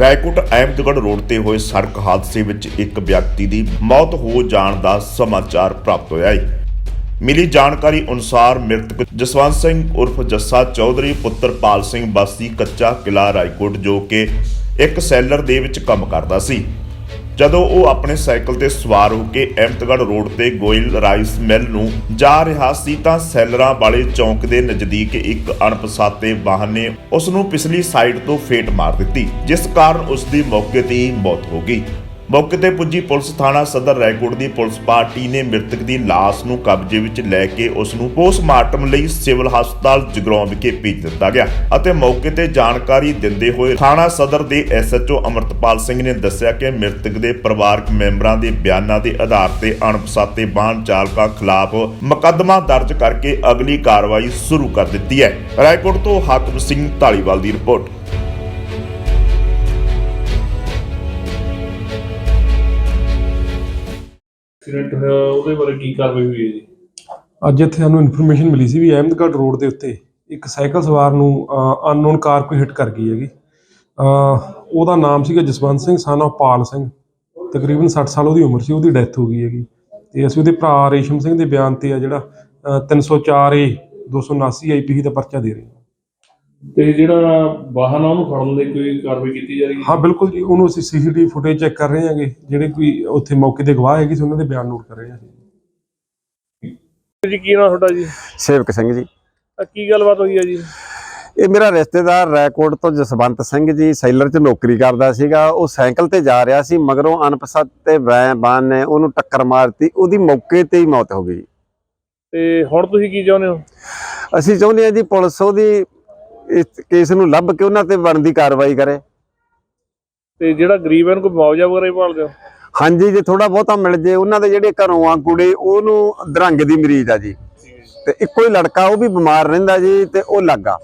Raikot Ahmedgarh road ਤੇ ਹੋਏ ਸੜਕ ਹਾਦਸੇ ਵਿੱਚ ਇੱਕ ਵਿਅਕਤੀ ਦੀ ਮੌਤ ਹੋ ਜਾਣ ਦਾ ਸਮਾਚਾਰ ਪ੍ਰਾਪਤ ਹੋਇਆ ਹੈ। ਮਿਲੀ ਜਾਣਕਾਰੀ ਅਨੁਸਾਰ ਮ੍ਰਿਤਕ ਜਸਵੰਤ ਸਿੰਘ ਉਰਫ ਜੱਸਾ ਚੌਧਰੀ ਪੁੱਤਰ ਪਾਲ ਸਿੰਘ ਬਾਸੀ ਕੱਚਾ ਕਿਲਾ ਰਾਏਕੋਟ ਜੋ ਕਿ ਇੱਕ ਸੈਲਰ ਦੇ ਵਿੱਚ ਕੰਮ ਕਰਦਾ ਸੀ। ਜਦੋਂ ਉਹ ਆਪਣੇ ਸਾਈਕਲ ਤੇ ਸਵਾਰ ਹੋ ਕੇ ਅਹਿਮਦਗੜ੍ਹ ਰੋਡ ਤੇ ਗੋਇਲ ਰਾਈਸ ਮਿਲ ਨੂੰ ਜਾ ਰਿਹਾ ਸੀ ਤਾਂ ਸੈਲਰਾਂ ਵਾਲੇ ਚੌਂਕ ਦੇ ਨਜ਼ਦੀਕ ਇੱਕ ਅਣਪਛਾਤੇ ਵਾਹਨ ਨੇ ਉਸ ਨੂੰ ਪਿਛਲੀ ਸਾਈਡ ਤੋਂ ਫੇਟ ਮਾਰ ਦਿੱਤੀ, ਜਿਸ ਕਾਰਨ ਉਸ ਦੀ ਮੌਕੇ ਤੇ ਹੀ ਮੌਤ ਹੋ ਗਈ। ਮੌਕੇ ਤੇ ਪੁੱਜੀ ਪੁਲਿਸ ਥਾਣਾ ਸਦਰ ਰਾਏਕੋਟ ਦੀ ਪੁਲਿਸ ਪਾਰਟੀ ਨੇ ਮ੍ਰਿਤਕ ਦੀ ਲਾਸ਼ ਨੂੰ ਕਬਜ਼ੇ ਵਿੱਚ ਲੈ ਕੇ ਉਸ ਨੂੰ ਪੋਸਟਮਾਰਟਮ ਲਈ ਸਿਵਲ ਹਸਪਤਾਲ ਜਗਰਾਉਂ ਵਿਖੇ ਭੇਜ ਦਿੱਤਾ ਗਿਆ ਅਤੇ ਮੌਕੇ ਤੇ ਜਾਣਕਾਰੀ ਦਿੰਦੇ ਹੋਏ ਥਾਣਾ ਸਦਰ ਦੇ ਐਸਐਚਓ ਅਮਰਤਪਾਲ ਸਿੰਘ ਨੇ ਦੱਸਿਆ ਕਿ ਮ੍ਰਿਤਕ ਦੇ ਪਰਿਵਾਰਕ ਮੈਂਬਰਾਂ ਦੇ ਬਿਆਨਾਂ ਦੇ ਆਧਾਰ ਤੇ ਅਣਪਛਾਤੇ ਵਾਹਨ ਚਾਲਕਾਂ ਖਿਲਾਫ ਮੁਕੱਦਮਾ ਦਰਜ ਕਰਕੇ ਅਗਲੀ ਕਾਰਵਾਈ ਸ਼ੁਰੂ ਕਰ ਦਿੱਤੀ ਹੈ। ਰਾਏਕੋਟ ਤੋਂ ਹਾਕਮ ਸਿੰਘ ਢਾਲੀਵਾਲ ਦੀ ਰਿਪੋਰਟ। ਐਕਸੀਡੈਂਟ ਹੋਇਆ, ਉਹਦੇ ਬਾਰੇ ਕੀ ਕਾਰਵਾਈ ਹੋਈ ਹੈ ਜੀ? ਅੱਜ ਇੱਥੇ ਸਾਨੂੰ ਇਨਫੋਰਮੇਸ਼ਨ ਮਿਲੀ ਸੀ ਵੀ ਅਹਿਮਦਗੜ੍ਹ ਰੋਡ ਦੇ ਉੱਤੇ ਇੱਕ ਸਾਈਕਲ ਸਵਾਰ ਨੂੰ ਅਨਨੋਨ ਕਾਰ ਕੋਈ ਹਿੱਟ ਕਰ ਗਈ ਹੈਗੀ। ਉਹਦਾ ਨਾਮ ਸੀਗਾ ਜਸਵੰਤ ਸਿੰਘ ਸਨ of ਪਾਲ ਸਿੰਘ। ਤਕਰੀਬਨ 60 ਸਾਲ ਉਹਦੀ ਉਮਰ ਸੀ, ਉਹਦੀ ਡੈਥ ਹੋ ਗਈ ਹੈਗੀ। ਤੇ ਅਸੀਂ ਉਹਦੇ ਭਰਾ ਰੇਸ਼ਮ ਸਿੰਘ ਦੇ ਬਿਆਨ ਤੇ ਆ ਜਿਹੜਾ, ਅਹ 304 ਏ 279 ਆਈਪੀਸੀ ਦਾ ਪਰਚਾ ਦੇ ਰਹੇ ਹਾਂ। ਤੇ ਜਿਹੜਾ ਵਾਹਨ ਆ ਉਹਨੂੰ ਫੜਨ ਲਈ ਕੋਈ ਕਾਰਵਾਈ ਕੀਤੀ ਜਾ ਰਹੀ ਹੈ? ਹਾਂ ਬਿਲਕੁਲ ਜੀ ਉਹਨੂੰ ਅਸੀਂ ਸੀਸੀਟੀਵੀ ਫੁਟੇਜ ਚੈੱਕ ਕਰ ਰਹੇ ਹਾਂਗੇ ਜਿਹੜੇ ਕੋਈ ਉੱਥੇ ਮੌਕੇ ਤੇ ਗਵਾਹ ਹੈਗੇ ਸੀ ਉਹਨਾਂ ਦੇ ਬਿਆਨ ਨੋਟ ਕਰ ਰਹੇ ਹਾਂ। ਜੀ ਕੀ ਨਾਮ ਤੁਹਾਡਾ ਜੀ? ਸੇਵਕ ਸਿੰਘ ਜੀ। ਆ ਕੀ ਗੱਲਬਾਤ ਹੋਈ ਹੈ ਜੀ? ਇਹ ਮੇਰਾ ਰਿਸ਼ਤੇਦਾਰ ਰੈਕੋਰਡ ਤੋਂ ਜਸਵੰਤ ਸਿੰਘ ਜੀ ਸੈਲਰ 'ਚ ਨੌਕਰੀ ਕਰਦਾ ਸੀਗਾ। ਉਹ ਸਾਈਕਲ ਤੇ ਜਾ ਰਿਹਾ ਸੀ ਮਗਰੋਂ ਅਣਪਛਾਤੇ ਵੈਨ ਬਾਨ ਨੇ ਉਹਨੂੰ ਟੱਕਰ ਮਾਰਤੀ। ਉਹਦੀ ਮੌਕੇ ਤੇ ਹੀ ਮੌਤ ਹੋ ਗਈ। ਤੇ ਹੁਣ ਤੁਸੀਂ ਕੀ ਚਾਹੁੰਦੇ ਹੋ? ਅਸੀਂ ਚਾਹੁੰਦੇ ਹਾਂ ਜੀ ਪੁਲਿਸ ਉਹਦੀ ਇਸ ਕੇਸ ਨੂੰ ਲੱਭ ਕੇ ਉਹਨਾਂ ਤੇ ਬਣਦੀ ਕਾਰਵਾਈ ਕਰੇ। ਤੇ ਜਿਹੜਾ ਗਰੀਬ ਹੈ ਉਹਨੂੰ ਕੋਈ ਮੁਆਵਜ਼ਾ ਵਗੈਰਾ ਹੀ ਭਾਲਦੇ ਹੋ ਹਾਂਜੀ ਜੇ ਥੋੜਾ ਬਹੁਤਾ ਮਿਲ ਜੇ ਉਹਨਾਂ ਦੇ ਜਿਹੜੇ ਘਰੋਂ ਆ ਕੁੜੇ ਉਹਨੂੰ ਦਰੰਗ ਦੀ ਮਰੀਜ਼ ਆ ਜੀ। ਤੇ ਇੱਕੋ ਹੀ ਲੜਕਾ ਉਹ ਵੀ ਬਿਮਾਰ ਰਹਿੰਦਾ ਜੀ ਤੇ ਉਹ ਲੱਗਾ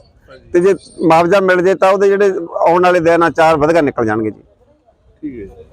ਤੇ ਜੇ ਮੁਆਵਜ਼ਾ ਮਿਲ ਜੇ ਤਾਂ ਉਹਦੇ ਜਿਹੜੇ ਆਉਣ ਵਾਲੇ ਦਿਨ ਆ ਚਾਰ ਵਧਗਾ ਨਿਕਲ ਜਾਣਗੇ ਜੀ। ਠੀਕ ਹੈ